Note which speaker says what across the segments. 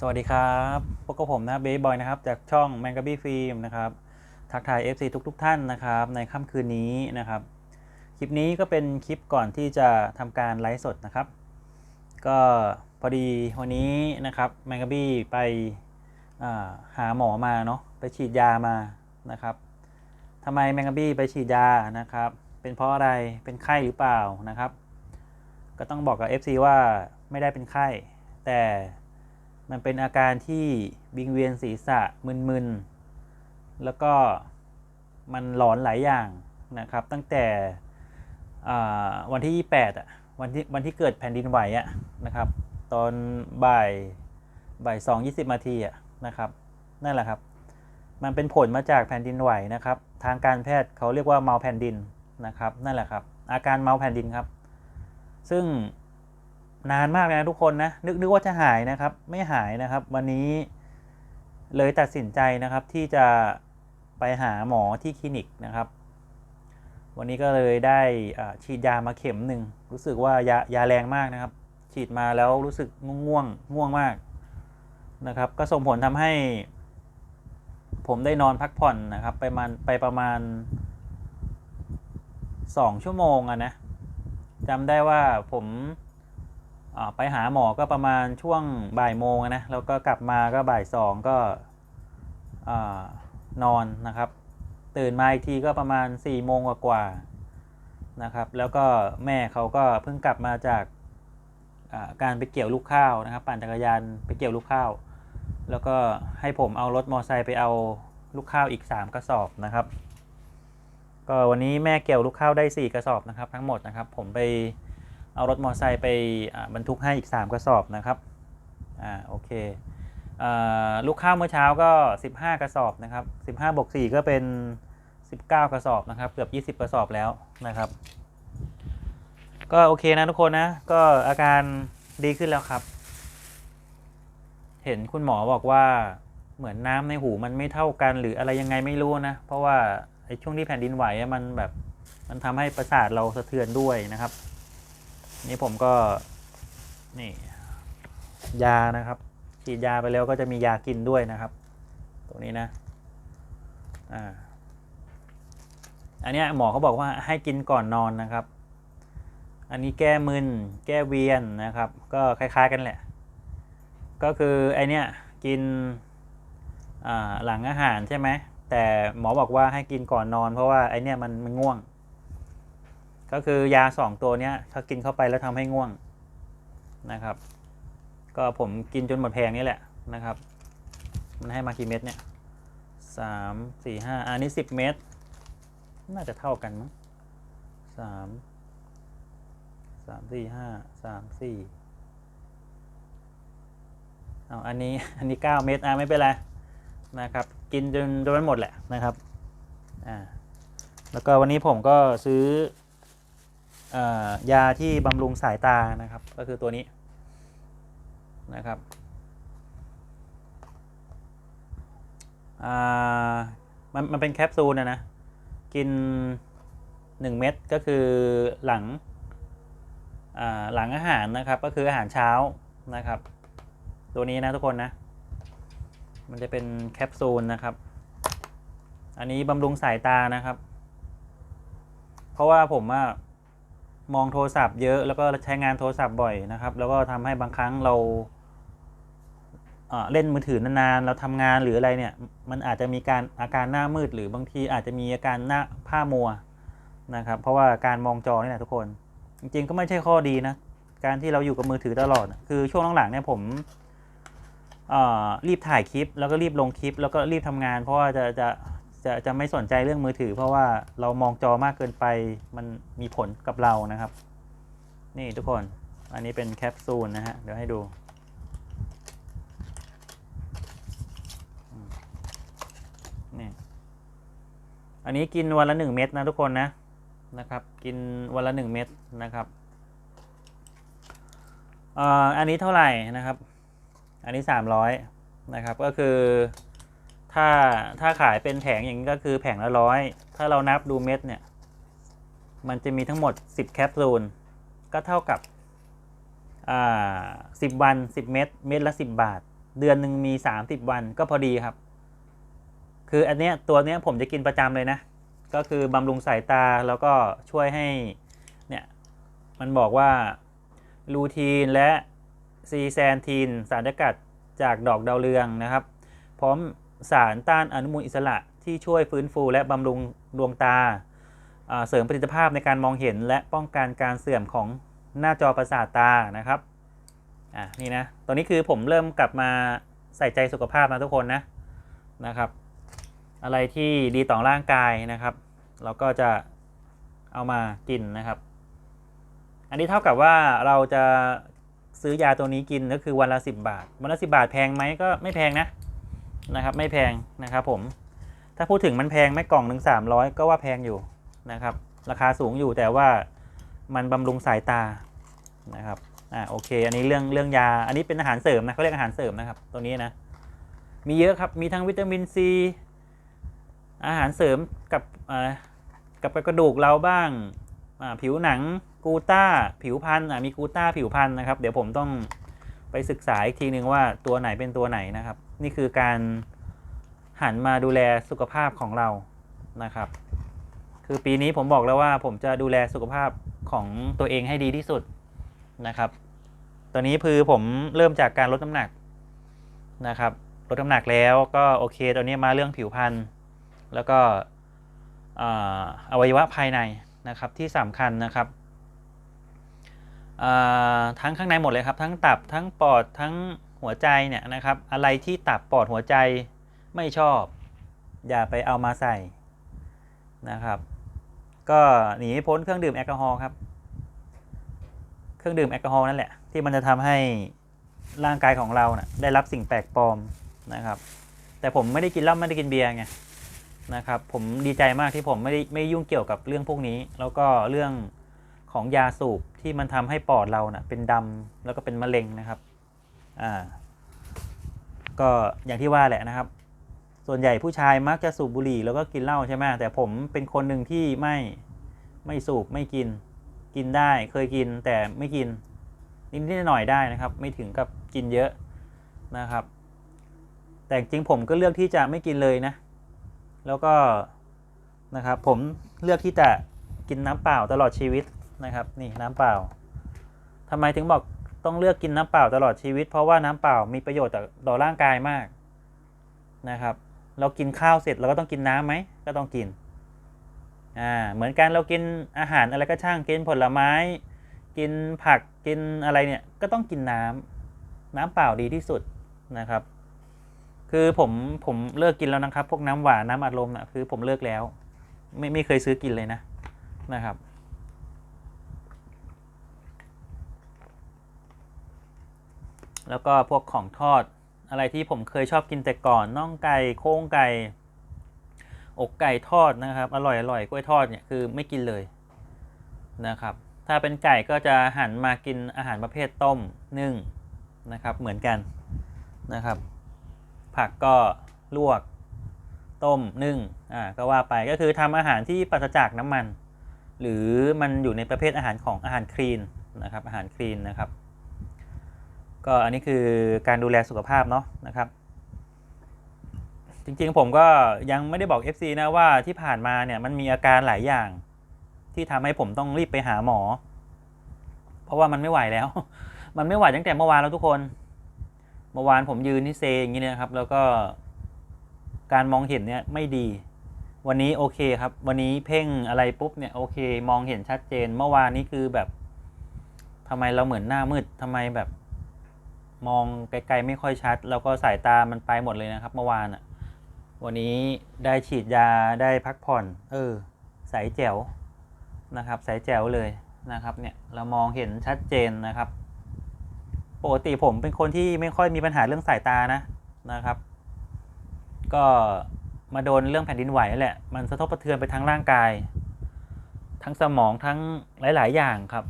Speaker 1: สวัสดีครับพบกับผมนะเบย์บอยนะครับ จากช่อง m a n g a b y Film นะครับ ทักทาย FC ทุกๆทท่านนะครับ ในค่ำคืนนี้นะครับ คลิปนี้ก็เป็นคลิปก่อนที่จะทำการไลฟ์สดนะครับ ก็พอดีวันนี้นะครับ m a n g a b y ไปาหาหมอมาเนาะไปฉีดยามานะครับทำไม m a n g a b y ไปฉีดยานะครับ เป็นเพราะอะไรเป็นไข้หรือเปล่านะครับ ก็ต้องบอกกับ FC ว่าไม่ได้เป็นไข้แต่ มันเป็นอาการที่วิงเวียนศีรษะมึนๆ แล้วก็มันหลอนหลายอย่างนะครับ ตั้งแต่วันที่ 28อะวันที่วันที่เกิดแผ่นดินไหวอะนะครับ ตอนบ่ายบ่ายสองยี่สิบนาทีอะนะครับนั่นแหละครับ มันเป็นผลมาจากแผ่นดินไหวนะครับ ทางการแพทย์เขาเรียกว่าเมาแผ่นดินนะครับนั่นแหละครับ อาการเมาแผ่นดินครับ ซึ่ง นานมากเลยนะทุกคนนะนึกนึกว่าจะหายนะครับ ไม่หายนะครับ วันนี้เลยตัดสินใจนะครับที่จะไปหาหมอที่คลินิกนะครับ วันนี้ก็เลยได้ฉีดยามาเข็มหนึ่งรู้สึกว่ายายาแรงมากนะครับ ฉีดมาแล้วรู้สึกง่วงง่วงมากนะครับ ก็ส่งผลทำให้ ผมได้นอนพักผ่อนนะครับ ไปมาไปประมาณสองชั่วโมงอะนะจำได้ว่าผม ไปหาหมอก็ประมาณช่วงบ่ายโมงนะแล้วก็กลับมาก็บ่ายสองก็อนอนนะครับ ตื่นมาอีกทีก็ประมาณ4ี่โมงกว่าๆนะครับ แล้วก็แม่เขาก็เพิ่งกลับมาจากการไปเกี่ยวลูกข้าวนะครับ ปั่นจักรยานไปเกี่ยวลูกข้าว แล้วก็ให้ผมเอารถมอเตอร์ไซค์ไปเอาลูกข้าวอีก 3 กระสอบนะครับ ก็วันนี้แม่เกี่ยวลูกข้าวได้ 4 กระสอบนะครับ ทั้งหมดนะครับ ผมไป เอารถมอเตอร์ไซค์ไปบรรทุกให้อีก 3 กระสอบนะครับอ่าโอเคอ่าลูกข้าวเมื่อเช้าก็ 15 กระสอบนะครับ15บวก4ก็เป็น 19 กระสอบนะครับ เกือบ 20 กระสอบแล้วนะครับ ก็โอเคนะทุกคนนะ ก็อาการดีขึ้นแล้วครับ เห็นคุณหมอบอกว่าเหมือนน้ำในหูมันไม่เท่ากันหรืออะไรยังไงไม่รู้นะ เพราะว่าไอ้ช่วงที่แผ่นดินไหวมันแบบมันทำให้ประสาทเราสะเทือนด้วยนะครับ นี่ผมก็นี่ยานะครับฉีดยาไปแล้วก็จะมียากินด้วยนะครับตรงนี้นะอ่าอันนี้หมอเขาบอกว่าให้กินก่อนนอนนะครับ อันนี้แก้มึนแก้เวียนนะครับ ก็คล้ายๆกันแหละ ก็คือไอเนี้ยกินหลังอาหารใช่ไหมแต่หมอบอกว่าให้กินก่อนนอน เพราะว่าไอเนี้ยมันมันง่วง ก็คือยาสองตัวเนี้ยถ้ากินเข้าไปแล้วทำให้ง่วงนะครับ ก็ผมกินจนหมดแพงนี่แหละนะครับ มันให้มากี่เม็ดเนี่ยสามสี่ห้าอันนี้สิบเม็ดน่าจะเท่ากันมั้งสามสามสี่ห้าสามสี่เอาอันนี้อันนี้9เม็ดอะไม่เป็นไรนะครับ กินจนจนมันหมดแหละนะครับอ่าแล้วก็วันนี้ผมก็ซื้อ ยาที่บำรุงสายตานะครับ ก็คือตัวนี้นะครับมันมันเป็นแคปซูลนะนะ กิน 1 เม็ดก็คือหลังหลังอาหารนะครับ ก็คืออาหารเช้านะครับ ตัวนี้นะทุกคนนะ มันจะเป็นแคปซูลนะครับ อันนี้บำรุงสายตานะครับ เพราะว่าผมอะ มองโทรศัพท์เยอะแล้วก็ใช้งานโทรศัพท์บ่อยนะครับ แล้วก็ทำให้บางครั้งเราเล่นมือถือนานๆ เราทำงานหรืออะไรเนี่ย มันอาจจะมีการอาการหน้ามืด หรือบางทีอาจจะมีอาการหน้าผ้ามัวนะครับ เพราะว่าการมองจอนี่แหละทุกคน จริงๆก็ไม่ใช่ข้อดีนะ การที่เราอยู่กับมือถือตลอด คือช่วงหลังๆเนี่ยผมรีบถ่ายคลิป แล้วก็รีบลงคลิป แล้วก็รีบทำงาน เพราะว่าจะจะ จะจะไม่สนใจเรื่องมือถือ เพราะว่าเรามองจอมากเกินไปมันมีผลกับเรานะครับ นี่ทุกคนอันนี้เป็นแคปซูลนะฮะ เดี๋ยวให้ดู นี่ อันนี้กินวันละหนึ่งเม็ดนะทุกคนนะ นะครับ กินวันละหนึ่งเม็ดนะครับอันนี้เท่าไหร่นะครับ อันนี้สามร้อยนะครับ ก็คือ ถ้าถ้าขายเป็นแผงอย่างนี้ก็คือแผงละร้อย ถ้าเรานับดูเม็ดเนี่ย มันจะมีทั้งหมด 10 แคปซูล ก็เท่ากับอ่า10วัน 10 เม็ด เม็ดละ 10 บาท เดือนหนึ่งมี 30 วันก็พอดีครับ คืออันเนี้ยตัวเนี้ยผมจะกินประจำเลยนะ ก็คือบำรุงสายตาแล้วก็ช่วยให้เนี่ยมันบอกว่าลูทีนและซีแซนทีนสารสกัดจากดอกดาวเรืองนะครับ พร้อม สารต้านอนุมูลอิสระที่ช่วยฟื้นฟูและบำรุงดวงตา เสริมประสิทธิภาพในการมองเห็นและป้องกันการเสื่อมของหน้าจอประสาทตานะครับอะนี่นะตอนนี้คือผมเริ่มกลับมาใส่ใจสุขภาพนะทุกคนนะนะครับ อะไรที่ดีต่อร่างกายนะครับ เราก็จะเอามากินนะครับ อันนี้เท่ากับว่าเราจะซื้อยาตัวนี้กินก็คือวันละ 10 บาท วันละ 10 บาทแพงไหมก็ไม่แพงนะ นะครับไม่แพงนะครับผมถ้าพูดถึงมันแพงไม่กล่องหนึ่งสามร้อยก็ว่าแพงอยู่นะครับ ราคาสูงอยู่แต่ว่ามันบำรุงสายตานะครับอ่าโอเค อันนี้เรื่องเรื่องยาอันนี้เป็นอาหารเสริมนะเขาเรียกอาหารเสริมนะครับตัวนี้นะมีเยอะครับมีทั้งวิตามินซีอาหารเสริมกับอ่ากับกระดูกเราบ้างอ่าผิวหนังกูต้าผิวพันธุ์อะมีกูต้าผิวพันธุ์นะครับ เดี๋ยวผมต้องไปศึกษาอีกทีหนึ่งว่าตัวไหนเป็นตัวไหนนะครับ นี่คือการหันมาดูแลสุขภาพของเรานะครับ คือปีนี้ผมบอกแล้วว่าผมจะดูแลสุขภาพของตัวเองให้ดีที่สุดนะครับ ตอนนี้คือผมเริ่มจากการลดน้ำหนักนะครับลดน้ำหนักแล้วก็โอเคตอนนี้มาเรื่องผิวพรรณแล้วก็อวัยวะภายในนะครับที่สำคัญนะครับทั้งข้างในหมดเลยครับ ทั้งตับทั้งปอดทั้ง หัวใจเนี่ยนะครับ อะไรที่ตับปอดหัวใจไม่ชอบ อย่าไปเอามาใส่นะครับ ก็หนีไม่พ้นเครื่องดื่มแอลกอฮอล์ครับ เครื่องดื่มแอลกอฮอล์นั่นแหละที่มันจะทำให้ร่างกายของเรานะ่ะได้รับสิ่งแปลกปลอมนะครับ แต่ผมไม่ได้กินเหล้าไม่ได้กินเบียร์ไงนะครับ ผมดีใจมากที่ผมไม่ได้ไม่ยุ่งเกี่ยวกับเรื่องพวกนี้ แล้วก็เรื่องของยาสูบที่มันทำให้ปอดเรานะ่ะเป็นดำแล้วก็เป็นมะเร็งนะครับ อ่าก็อย่างที่ว่าแหละนะครับ ส่วนใหญ่ผู้ชายมักจะสูบบุหรี่แล้วก็กินเหล้าใช่ไหมแต่ผมเป็นคนหนึ่งที่ไม่ไม่สูบไม่กิน กินได้เคยกินแต่ไม่กินนิดๆหน่อยๆได้นะครับ ไม่ถึงกับกินเยอะนะครับ แต่จริงผมก็เลือกที่จะไม่กินเลยนะ แล้วก็นะครับผมเลือกที่จะกินน้ำเปล่าตลอดชีวิตนะครับ นี่น้ำเปล่าทำไมถึงบอก ต้องเลือกกินน้ำเปล่าตลอดชีวิต เพราะว่าน้ำเปล่ามีประโยชน์ต่อต่อร่างกายมากนะครับ เรากินข้าวเสร็จเราก็ต้องกินน้ำไหมก็ต้องกินอ่าเหมือนกันเรากินอาหารอะไรก็ช่างกินผลไม้ กินผักกินอะไรเนี่ยก็ต้องกินน้ำน้ำเปล่าดีที่สุดนะครับ คือผมผมเลิกกินแล้วนะครับ พวกน้ำหวานน้ำอัดลมนะคือผมเลิกแล้ว ไม่ไม่เคยซื้อกินเลยนะนะครับ แล้วก็พวกของทอดอะไรที่ผมเคยชอบกินแต่ก่อนน่องไก่โค้งไก่อกไก่ทอดนะครับอร่อยอร่อยกล้วยทอดเนี่ยคือไม่กินเลยนะครับ ถ้าเป็นไก่ก็จะหันมากินอาหารประเภทต้มนึ่งนะครับเหมือนกันนะครับ ผักก็ลวกต้มนึ่งอ่าก็ว่าไปก็คือทำอาหารที่ปราศจากน้ำมัน หรือมันอยู่ในประเภทอาหารของอาหารคลีนนะครับอาหารคลีนนะครับ ก็อันนี้คือการดูแลสุขภาพเนาะนะครับ จริงๆผมก็ยังไม่ได้บอก FC นะว่าที่ผ่านมาเนี่ยมันมีอาการหลายอย่างที่ทำให้ผมต้องรีบไปหาหมอ เพราะว่ามันไม่ไหวแล้ว มันไม่ไหวตั้งแต่เมื่อวานแล้วทุกคน เมื่อวานผมยืนที่เซอย่างนี้นะครับ แล้วก็การมองเห็นเนี่ยไม่ดี วันนี้โอเคครับ วันนี้เพ่งอะไรปุ๊บเนี่ยโอเค มองเห็นชัดเจน เมื่อวานนี้คือแบบทำไมเราเหมือนหน้ามืดทำไมแบบ มองไกลๆไม่ค่อยชัด แล้วก็สายตามันไปหมดเลยนะครับ เมื่อวานอะวันนี้ได้ฉีดยาได้พักผ่อน เออใสแจ๋วนะครับใสแจ๋วเลยนะครับเนี่ยเรามองเห็นชัดเจนนะครับปกติผมเป็นคนที่ไม่ค่อยมีปัญหาเรื่องสายตานะนะครับ ก็มาโดนเรื่องแผ่นดินไหวนั่แหละมันสะทบกระเทือนไปทั้งร่างกาย ทั้งสมองทั้งหลาย ๆ อย่างครับ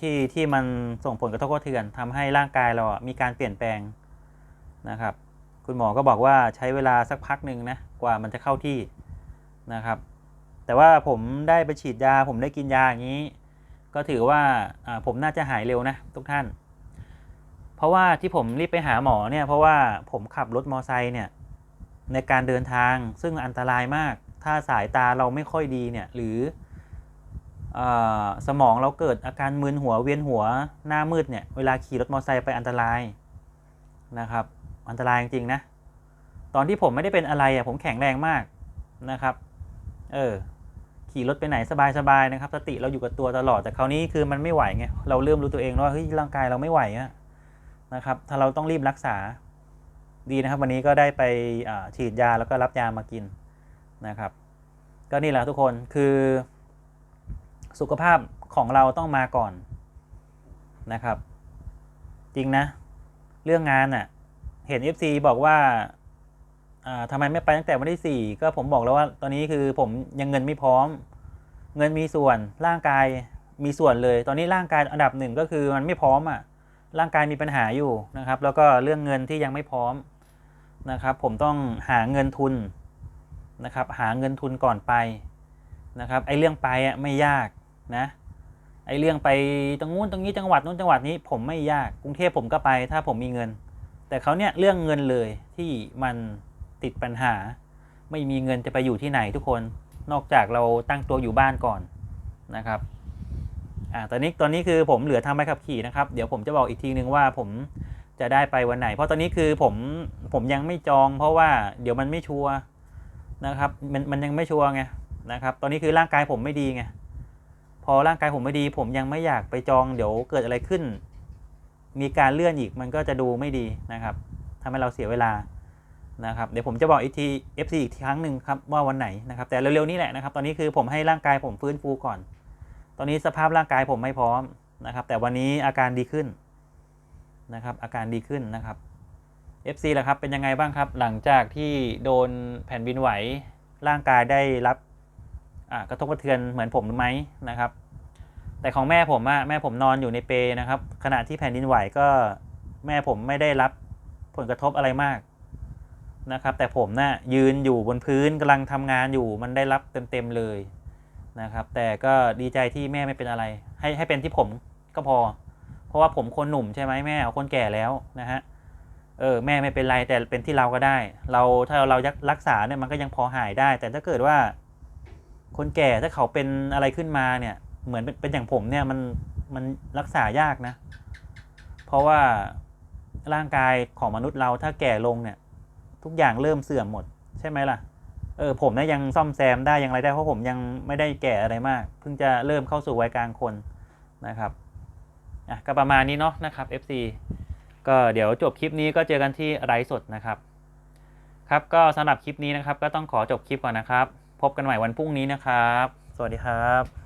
Speaker 1: ที่ที่มันส่งผลกระทบกระเทือนทำให้ร่างกายเราอะมีการเปลี่ยนแปลงนะครับ คุณหมอก็บอกว่าใช้เวลาสักพักหนึ่งนะกว่ามันจะเข้าที่นะครับ แต่ว่าผมได้ไปฉีดยา ผมได้กินยาอย่างนี้ ก็ถือว่าอ่าผมน่าจะหายเร็วนะทุกท่าน เพราะว่าที่ผมรีบไปหาหมอเนี่ยเพราะว่าผมขับรถมอไซค์เนี่ยในการเดินทางซึ่งอันตรายมาก ถ้าสายตาเราไม่ค่อยดีเนี่ยหรือ สมองเราเกิดอาการมึนหัวเวียนหัวหน้ามืดเนี่ยเวลาขี่รถมอเตอร์ไซค์ไปอันตรายนะครับ อันตรายจริงๆนะตอนที่ผมไม่ได้เป็นอะไรอะผมแข็งแรงมากนะครับ เออขี่รถไปไหนสบายๆนะครับ สติเราอยู่กับตัวตลอดแต่คราวนี้คือมันไม่ไหวไงเราเริ่มรู้ตัวเองว่าเฮ้ยร่างกายเราไม่ไหวอะนะครับ ถ้าเราต้องรีบรักษาดีนะครับ วันนี้ก็ได้ไปฉีดยาแล้วก็รับยามากินนะครับ ก็นี่แหละทุกคนคือ สุขภาพของเราต้องมาก่อนนะครับ จริงนะ เรื่องงานอะ่ะ เห็น FC บอกว่าอ่าทำไมไม่ไปตั้งแต่วันที่ 4 ก็ผมบอกแล้วว่าตอนนี้คือผมยังเงินไม่พร้อม เงินมีส่วนร่างกายมีส่วนเลย ตอนนี้ร่างกายอันดับหนึ่งก็คือมันไม่พร้อมอะ่ะร่างกายมีปัญหาอยู่นะครับ แล้วก็เรื่องเงินที่ยังไม่พร้อมนะครับ ผมต้องหาเงินทุนนะครับ หาเงินทุนก่อนไปนะครับไอ้เรื่องไปอะไม่ยาก นะไอเรื่องไปตรงนู้นตรงนี้จังหวัดนู้นจังหวัดนี้ผมไม่ยากกรุงเทพผมก็ไปถ้าผมมีเงิน แต่เขาเนี่ยเรื่องเงินเลยที่มันติดปัญหา ไม่มีเงินจะไปอยู่ที่ไหนทุกคนนอกจากเราตั้งตัวอยู่บ้านก่อนนะครับอ่าตอนนี้ตอนนี้คือผมเหลือทำใบขับขี่นะครับเดี๋ยวผมจะบอกอีกทีนึงว่าผมจะได้ไปวันไหน เพราะตอนนี้คือผมผมยังไม่จองเพราะว่าเดี๋ยวมันไม่ชัวร์นะครับมันมันยังไม่ชัวร์ไงนะครับตอนนี้คือร่างกายผมไม่ดีไง พอร่างกายผมไม่ดี ผมยังไม่อยากไปจองเดี๋ยวเกิดอะไรขึ้น มีการเลื่อนอีกมันก็จะดูไม่ดีนะครับทำให้เราเสียเวลานะครับเดี๋ยวผมจะบอกอีกที FC อีกครั้งหนึ่งครับว่าวันไหนนะครับแต่เร็วๆนี้แหละนะครับ ตอนนี้คือผมให้ร่างกายผมฟื้นฟูก่อน ตอนนี้สภาพร่างกายผมไม่พร้อมนะครับ แต่วันนี้อาการดีขึ้นนะครับ อาการดีขึ้นนะครับ FC ล่ะครับเป็นยังไงบ้างครับ หลังจากที่โดนแผ่นดินไหวร่างกายได้รับ กระทบกระเทือนเหมือนผมไหมนะครับ แต่ของแม่ผมอะแม่ผมนอนอยู่ในเปนะครับ ขณะที่แผ่นดินไหวก็แม่ผมไม่ได้รับผลกระทบอะไรมากนะครับ แต่ผมนะ่ะยืนอยู่บนพื้นกำลังทำงานอยู่มันได้รับเต็มๆเลยนะครับ แต่ก็ดีใจที่แม่ไม่เป็นอะไร ให้ให้เป็นที่ผมก็พอ เพราะว่าผมคนหนุ่มใช่ไหมแม่เอาคนแก่แล้วนะฮะเออแม่ไม่เป็นไรแต่เป็นที่เราก็ได้ เราถ้าเรารักษาเนี่ยมันก็ยังพอหายได้ แต่ถ้าเกิดว่า คนแก่ถ้าเขาเป็นอะไรขึ้นมาเนี่ย เหมือนเป็นเป็นอย่างผมเนี่ยมันมันรักษายากนะ เพราะว่าร่างกายของมนุษย์เราถ้าแก่ลงเนี่ย ทุกอย่างเริ่มเสื่อมหมด ใช่ไหมล่ะเออผมเนี่ยยังซ่อมแซมได้ยังอะไรได้เพราะผมยังไม่ได้แก่อะไรมาก เพิ่งจะเริ่มเข้าสู่วัยกลางคนนะครับอะก็ประมาณนี้เนาะนะครับ FC ก็เดี๋ยวจบคลิปนี้ก็เจอกันที่ไลฟ์สดนะครับ ครับก็สำหรับคลิปนี้นะครับก็ต้องขอจบคลิปก่อนนะครับ พบกันใหม่วันพรุ่งนี้นะครับ สวัสดีครับ